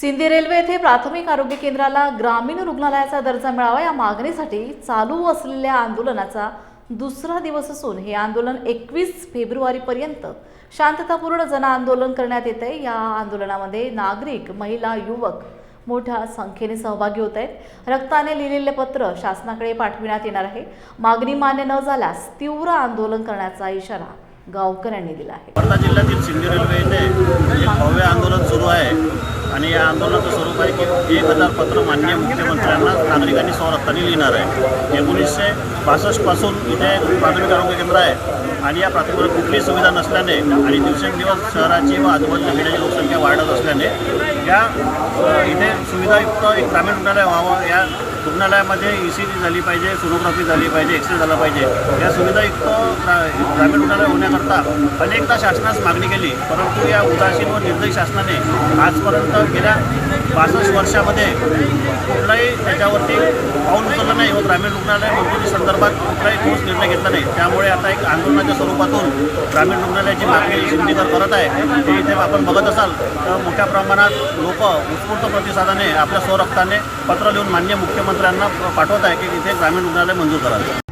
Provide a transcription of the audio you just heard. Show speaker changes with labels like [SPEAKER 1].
[SPEAKER 1] Sindhi railway येथे प्राथमिक आरोग्य केंद्राला ग्रामीण रुग्णालयाचा दर्जा मिळावा या मागणीसाठी चालू असलेल्या आंदोलनाचा दुसरा दिवस असून हे आंदोलन एकवीस फेब्रुवारीपर्यंत शांततापूर्ण जन आंदोलन करण्यात येत आहे. या आंदोलनामध्ये नागरिक महिला युवक मोठ्या संख्येने सहभागी होत आहेत. रक्ताने लिहिलेले पत्र शासनाकडे पाठविण्यात येणार आहे. मागणी मान्य न झाल्यास तीव्र आंदोलन करण्याचा इशारा गावकऱ्यांनी दिला आहे.
[SPEAKER 2] वर्धा जिल्ह्यातील सिंधी रेल्वे येथे एक भव्य आंदोलन सुरू आहे आणि या आंदोलनाचं एक हजार पत्र मान्य मुख्यमंत्र्यांना नागरिकांनी स्वरक्ताने लिहिणार आहे. एकोणीसशे बासष्टपासून इथे प्राथमिक आरोग्य केंद्र आहे. आणि या प्राथमिक कुठलीही सुविधा नसल्याने आणि दिवसेंदिवस शहराची व आजूबाजूच्या खेड्याची लोकसंख्या वाढत असल्याने या इथे सुविधायुक्त एक ग्रामीण रुग्णालय व्हावं या रुग्णालयामध्ये ई सी जी झाली पाहिजे सोनोग्राफी झाली पाहिजे एक्सरे झाला पाहिजे. या सुविधायुक्त ग्रा- ग्रामीण रुग्णालय होण्याकरता अनेकदा शासनास मागणी केली परंतु या उदासीन व निर्दयी शासनाने आजपर्यंत गेल्या पासष्ट वर्षामध्ये कुठलाही त्याच्यावरती पाऊल नाही व ग्रामीण रुग्णालय मंजुरी संदर्भात कुठलाही ठोस निर्णय घेतला नाही. त्यामुळे आता एक आंदोलनाच्या स्वरूपातून ग्रामीण रुग्णालयाची मागणी सिंधीकर करत आहे. ते इथे आपण बघत असाल तर मोठ्या प्रमाणात लोक उत्स्फूर्त प्रतिसादाने आपल्या स्वरक्ताने पत्र लिहून मान्य मुख्यमंत्र्यांना पाठवत आहे की इथे ग्रामीण रुग्णालय मंजूर करावे.